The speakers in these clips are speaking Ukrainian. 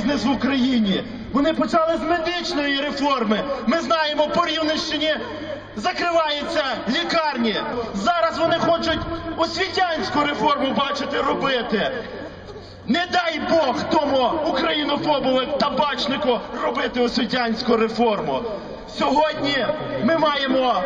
кризис в Україні. Вони почали з медичної реформи. Ми знаємо, по Рівненщині закриваються лікарні. Зараз вони хочуть освітянську реформу бачити робити. Не дай Бог тому українофобу табачнику робити освітянську реформу. Сьогодні ми маємо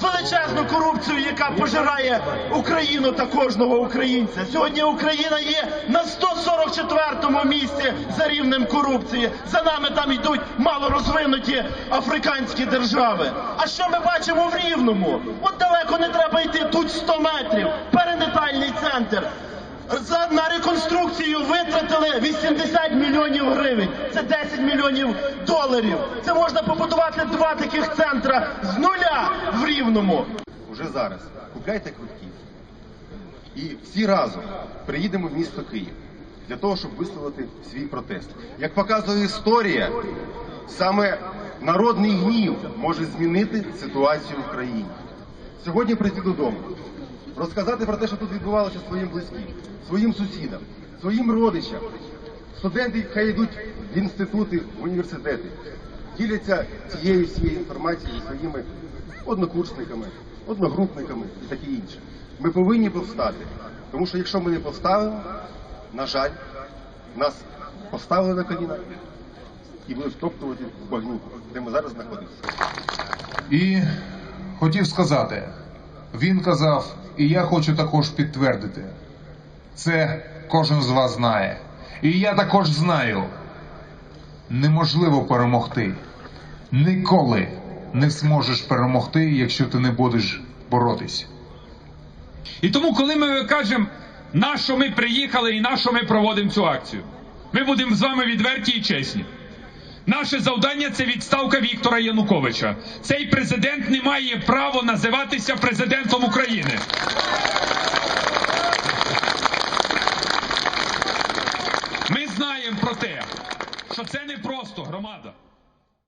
величезну корупцію, яка пожирає Україну та кожного українця. Сьогодні Україна є на 144-му місці за рівнем корупції. За нами там йдуть малорозвинуті африканські держави. А що ми бачимо в Рівному? От далеко не треба йти, тут 100 метрів, перинатальний центр. За на реконструкцію витратили 80 мільйонів гривень. Це 10 мільйонів доларів. Це можна побудувати два таких центра з нуля в рівному. Уже зараз купляйте квитки. І всі разом приїдемо в місто Київ для того, щоб висловити свій протест. Як показує історія, саме народний гнів може змінити ситуацію в країні. Сьогодні прийти додому, розказати про те, що тут відбувалося своїм близьким, своїм сусідам, своїм родичам. Студенти хай йдуть в інститути, в університети, діляться цією всією інформацією зі своїми однокурсниками, одногрупниками і таке інше. Ми повинні повстати, тому що якщо ми не повставимо, на жаль, нас поставили на коліна і будуть втоптувати в багнюку, де ми зараз знаходимося. І хотів сказати, він казав, і я хочу також підтвердити. Це кожен з вас знає. І я також знаю. Неможливо перемогти. Ніколи не зможеш перемогти, якщо ти не будеш боротись. І тому, коли ми кажемо, на що ми приїхали і на що ми проводимо цю акцію, ми будемо з вами відверті і чесні. Наше завдання це відставка Віктора Януковича. Цей президент не має права називатися президентом України. Ми знаємо про те, що це не просто громада.